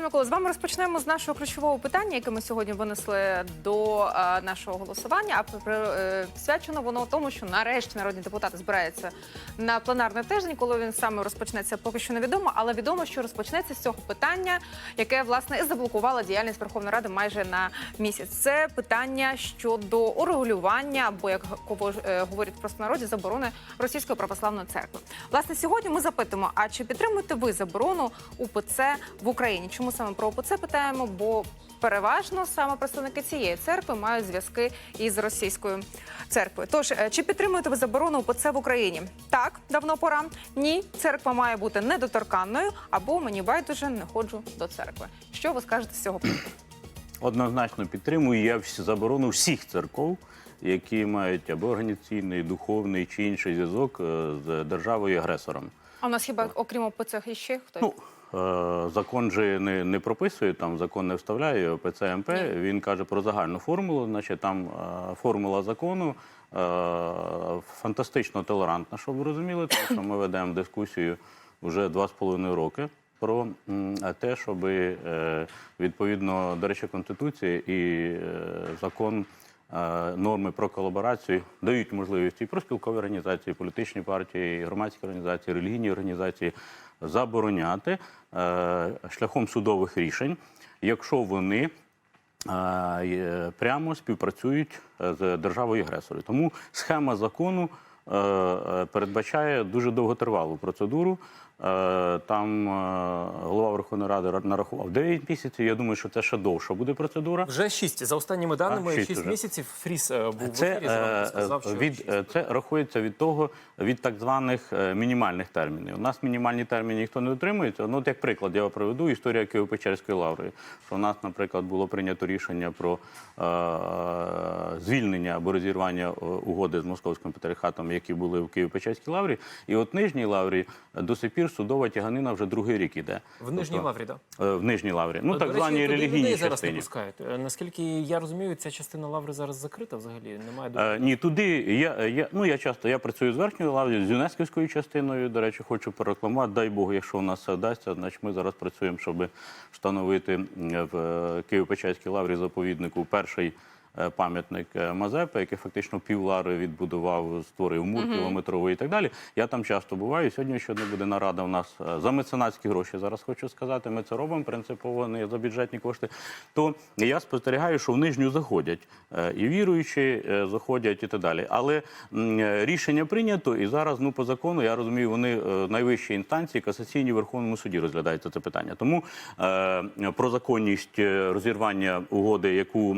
Пане Миколо, з вами розпочнемо з нашого ключового питання, яке ми сьогодні винесли до е, нашого голосування. А при- е, присвячено воно тому, що нарешті народні депутати збираються на пленарний тиждень. Коли він саме розпочнеться, поки що невідомо, але відомо, що розпочнеться з цього питання, яке власне і заблокувало діяльність Верховної Ради майже на місяць. Це питання щодо урегулювання, або як е, говорять в простонароді, заборони російської православної церкви. Власне, сьогодні ми запитуємо: а чи підтримуєте ви заборону УПЦ в Україні? Чому саме про УПЦ питаємо? Бо переважно саме представники цієї церкви мають зв'язки із російською церквою. Тож, е, чи підтримуєте ви заборону УПЦ в Україні? Так, давно пора. Ні, церква має бути недоторканною, або мені байдуже не ходжу до церкви. Що ви скажете з цього приводу? Однозначно підтримую я всі- заборону всіх церков, які мають або організаційний, духовний чи інший зв'язок е, з державою агресором. А у нас хіба окрім ОПЦ іще хтось? Ну е, закон же не, не прописує, там закон не вставляє ОПЦ МП. Він каже про загальну формулу. Значить, там е, формула закону е, фантастично толерантна, щоб ви розуміли, тому що ми ведемо дискусію вже два з половиною роки. Про те, щоб відповідно до речі конституції і закон норми про колаборацію дають можливість і профспілкові організації, політичні партії, громадські організації, релігійні організації забороняти е, шляхом судових рішень, якщо вони е, прямо співпрацюють е, з державою агресором. Тому схема закону е, е, передбачає дуже довготривалу процедуру. Е, Там е, голова Верховної Ради ра- нарахував 9 місяців. Я думаю, що це ще довша буде процедура. Вже шість. За останніми даними, шість шість уже. місяців Фріс е, був в ефірі. сказав, що від, шість. е, це рахується від того, від так званих мінімальних термінів. У нас мінімальні терміни ніхто не дотримується. Ну, от як приклад, я вам приведу історія Києво-Печерської лаври. Що у нас, наприклад, було прийнято рішення про е, звільнення або розірвання угоди з московським патріархатом, які були в Києво-Печерській лаврі. І от Нижній лаврі до сих пір судова тяганина вже другий рік іде. в Нижній Тобто, Лаврі, так? е, В Нижній лаврі. Ну, До так речі, званій туди релігійній людей зараз не пускають. Е, Наскільки я розумію, ця частина лаври зараз закрита взагалі. Немає Е, ні, туди я, я ну я часто я працюю з верхньою лаврою, з юнесківською частиною. До речі, хочу порекламувати. Дай Бог, якщо у нас вдасться, значить ми зараз працюємо, щоб встановити в е, Києво-Печерській лаврі заповіднику перший. Е, Пам'ятник е, Мазепи, який фактично півлари відбудував, створив мур кілометровий і так далі. Я там часто буваю. Сьогодні ще не буде нарада у нас е, за меценатські гроші. Зараз хочу сказати, ми це робимо принципово не за бюджетні кошти. То я спостерігаю, що в нижню заходять і віруючі заходять, і так далі. Але рішення прийнято, і зараз, ну по закону, я розумію, вони е, найвищі інстанції касаційні в Верховному суді розглядаються це питання. Тому про законність розірвання угоди, яку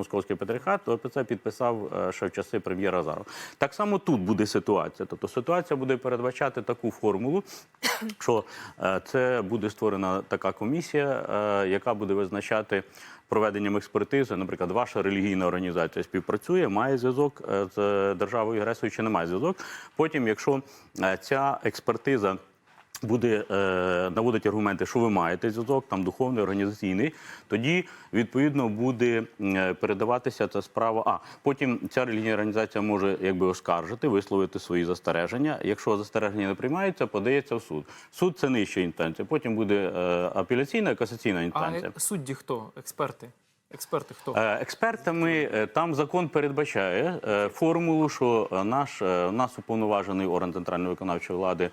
московський патріархат ОПЦ підписав е, ще в часи прем'єра Азарова. Так само тут буде ситуація. Тобто ситуація буде передбачати таку формулу, що е, це буде створена така комісія, е, яка буде визначати проведенням експертизи. Наприклад, ваша релігійна організація співпрацює, має зв'язок з державою агресором чи не має зв'язок. Потім, якщо ця експертиза буде е, наводити аргументи, що ви маєте зв'язок, там духовний, організаційний, тоді відповідно буде е, передаватися ця справа. А потім ця релігійна організація може якби оскаржити, висловити свої застереження. Якщо застереження не приймається, подається в суд. Суд це нижча інстанція. Потім буде е, апеляційна, касаційна А інстанція. е, судді хто? Експерти? Експерти хто? Е, Експертами е, там закон передбачає е, формулу, що наш нас уповноважений орган центральної виконавчої влади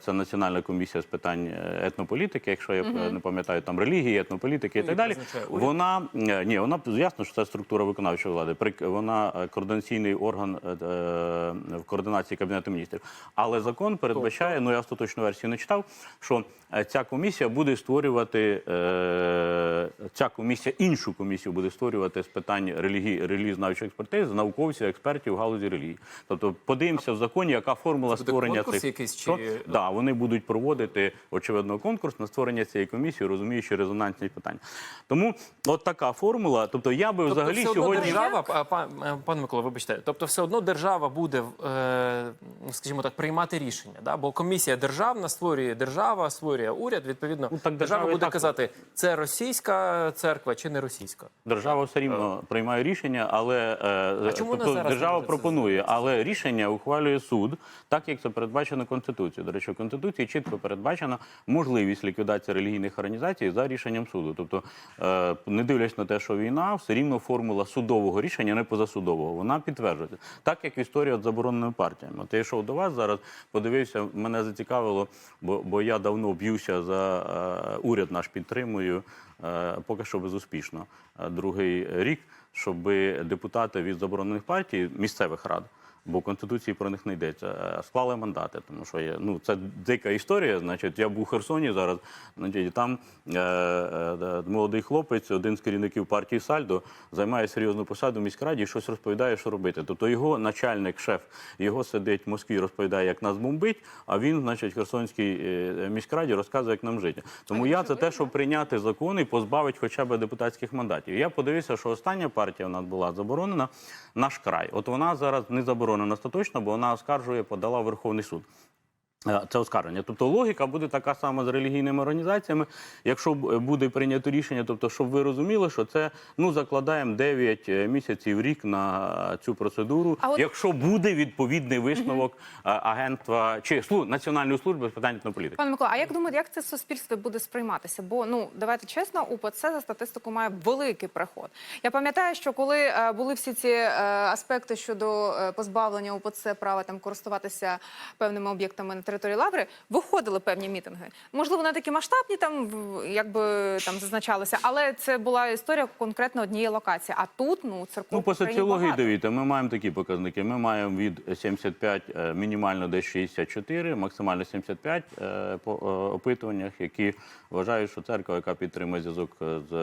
це Національна комісія з питань етнополітики, якщо я не пам'ятаю, там релігії, етнополітики і Ну, так далі. Вона ні, вона ясно, що це структура виконавчої влади. Прик- Вона координаційний орган в координації кабінету міністрів. Але закон передбачає, ну я остаточну версію не читав, що ця комісія буде створювати ця комісія, іншу комісію буде створювати з питань релігії, релігієзнавчої експертизи, науковців, експертів в галузі релігії. Тобто подивимося в законі, яка формула Це створення цих якийсь чи- Да, вони будуть проводити очевидно конкурс на створення цієї комісії, розуміючи резонансні питання. Тому от така формула. Тобто я би взагалі все одно сьогодні держава, а, па- е, пане Микола, вибачте, тобто все одно держава буде, е, скажімо так, приймати рішення, да? бо комісія державна створює держава, створює уряд. Відповідно, Ну, так держава держава буде так казати, це російська церква чи не російська. Держава все рівно приймає рішення, але е, А чому тобто зараз держава пропонує, але рішення ухвалює суд, так як це передбачено Конституцією. До речі, в Конституції чітко передбачена можливість ліквідації релігійних організацій за рішенням суду. Тобто, е, не дивлячись на те, що війна, все рівно формула судового рішення, не позасудового, вона підтверджується. Так як історія з забороненими партіями. От я йшов до вас зараз, подивився, мене зацікавило, бо, бо я давно б'юся за е, уряд наш підтримую, е, поки що безуспішно. Е, Другий рік, щоб депутати від заборонених партій місцевих рад. Бо в конституції про них не йдеться. е, Склали мандати, тому що є, ну це дика історія. Значить, я був у Херсоні зараз. Значить, там е, е, молодий хлопець, один з керівників партії Сальдо, займає серйозну посаду в міськраді і щось розповідає, що робити. Тобто його начальник, шеф, його сидить в Москві, розповідає, як нас бомбить. А він, значить, Херсонській е, міськраді розказує, як нам жити. Тому я за те, щоб прийняти закон і позбавити хоча б депутатських мандатів. Я подивився, що остання партія у нас була заборонена наш край. От вона зараз не заборонена остаточно, бо вона оскаржує, подала Верховний суд. Е, Це оскарження. Тобто логіка буде така сама з релігійними організаціями. Якщо е, буде прийнято рішення, тобто, щоб ви розуміли, що це ну закладаємо 9 місяців рік на цю процедуру. А от- Якщо буде відповідний висновок е, агентства чи слу- Національної служби з питань етнополітики. Пане Микола, а як думаєте, як це суспільство буде сприйматися? Бо ну давайте чесно, УПЦ за статистику має великий приход. Я пам'ятаю, що коли е, були всі ці е, аспекти щодо е, позбавлення УПЦ права там користуватися певними об'єктами на території лаври, виходили певні мітинги. Можливо, не такі масштабні, там якби там зазначалося, але це була історія конкретно однієї локації. А тут ну церков Ну, по соціології дивіться, ми маємо такі показники. Ми маємо від 75, е, мінімально десь 64, максимально 75 е, по е, опитуваннях, які вважають, що церква, яка підтримує зв'язок з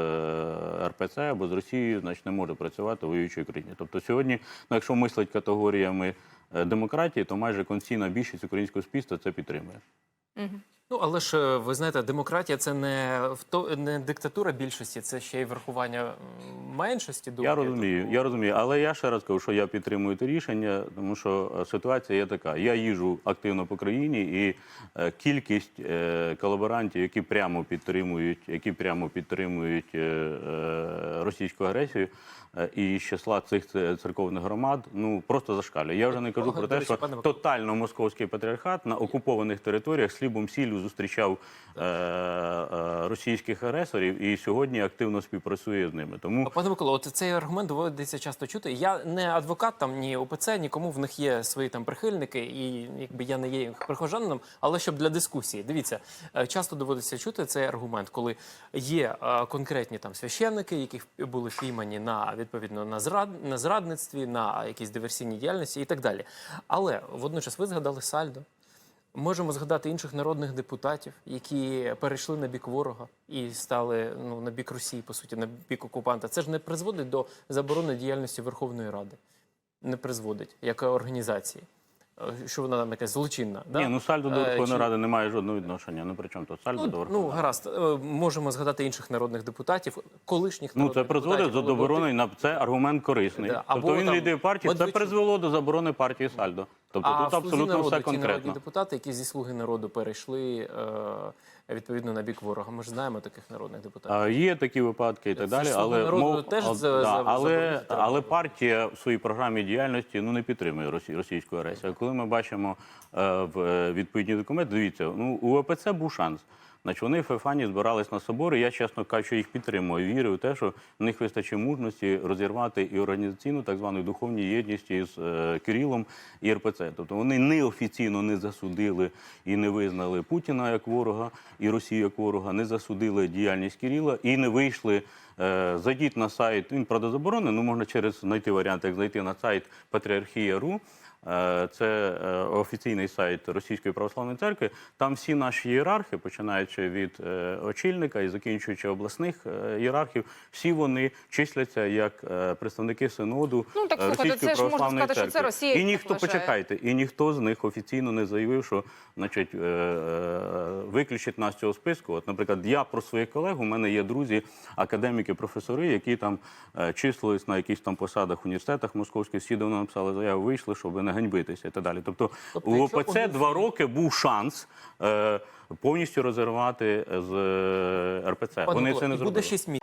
РПЦ або з Росією, значить не може працювати в воюючій країні. Тобто сьогодні, ну, якщо мислить категоріями демократії, то майже конституційна більшість українського суспільства це підтримує. Ну але ж е, ви знаєте, демократія це не вто- не диктатура більшості, це ще й верхування меншості. Думки. Я розумію, я розумію, але я ще раз кажу, що я підтримую це рішення, тому що е, ситуація є така. Я їжу активно по країні, і е, кількість е, колаборантів, які прямо підтримують, які прямо підтримують е, е, російську агресію. Е, І з числа цих церковних громад ну просто зашкалює. Я вже не кажу про те, що тотально московський патріархат на окупованих територіях слібом сіллю зустрічав е, е, російських агресорів і сьогодні активно співпрацює з ними. Тому Пане Миколо, от цей аргумент доводиться часто чути. Я не адвокат там ні ОПЦ, нікому в них є свої там прихильники, і якби я не є їх прихожанином, але щоб для дискусії. Дивіться, е, часто доводиться чути цей аргумент, коли є е, конкретні там священники, які були впіймані на відповідно на зрад на зрадництві, на якійсь диверсійній діяльності і так далі. Але водночас ви згадали Сальдо. Можемо згадати інших народних депутатів, які перейшли на бік ворога і стали ну на бік Росії, по суті, на бік окупанта. Це ж не призводить до заборони діяльності Верховної Ради, не призводить як організації, що вона там якась злочинна. да? Ні, ну сальдо до Е, Верховної чи- Ради не має жодного відношення. Ну при чому тут сальдо до Ну, Верховної ну гаразд, Е, можемо згадати інших народних депутатів, колишніх Ну це призводить до заборони на це аргумент корисний. Да, або тобто він лідер партії. Це призвело до заборони партії сальдо. Тобто а тут абсолютно народу» все ті народні конкретно. депутати, які зі слуги народу перейшли е, відповідно на бік ворога. Ми ж знаємо таких народних депутатів. Є такі випадки і так далі, але народу» теж а, за- за- але, але партія в своїй програмі діяльності ну не підтримує росі- російську агресію. Коли ми бачимо е, в е, відповідні документи, дивіться, ну у ОПЦ був шанс. Значить, вони в Феофані збирались на собори. Я чесно кажучи, їх підтримую. Вірю в те, що в них вистачить мужності розірвати і організаційну, так звану духовну єдність із е, Кирилом і РПЦ. Тобто вони неофіційно не засудили і не визнали Путіна як ворога і Росію як ворога, не засудили діяльність Кіріла і не вийшли. Е, зайдіть на сайт. Він правда заборонений, ну можна через знайти варіант, як зайти на сайт Патріархія.ру. Е, Це е, офіційний сайт Російської православної церкви. Там всі наші ієрархи, починаючи від е, очільника і закінчуючи обласних ієрархів, всі вони числяться як представники синоду Ну, так, е, слухайте, Російської це ж можна православної сказати, що церкви. це Росія І ніхто почекайте, і ніхто з них офіційно не заявив, що значить виключить нас цього списку. От, наприклад, я про своїх колег, у мене є друзі, академіки, професори, які там числились на якихось там посадах в університетах московських, всі давно написали заяву, вийшли, щоб не ганьбитися і так далі. Тобто, Тобто, у ОПЦ якщо... два роки був шанс е, повністю розірвати з е, РПЦ. Пане Вони Миколо, це не зробили. буде зробили. 6 місяців.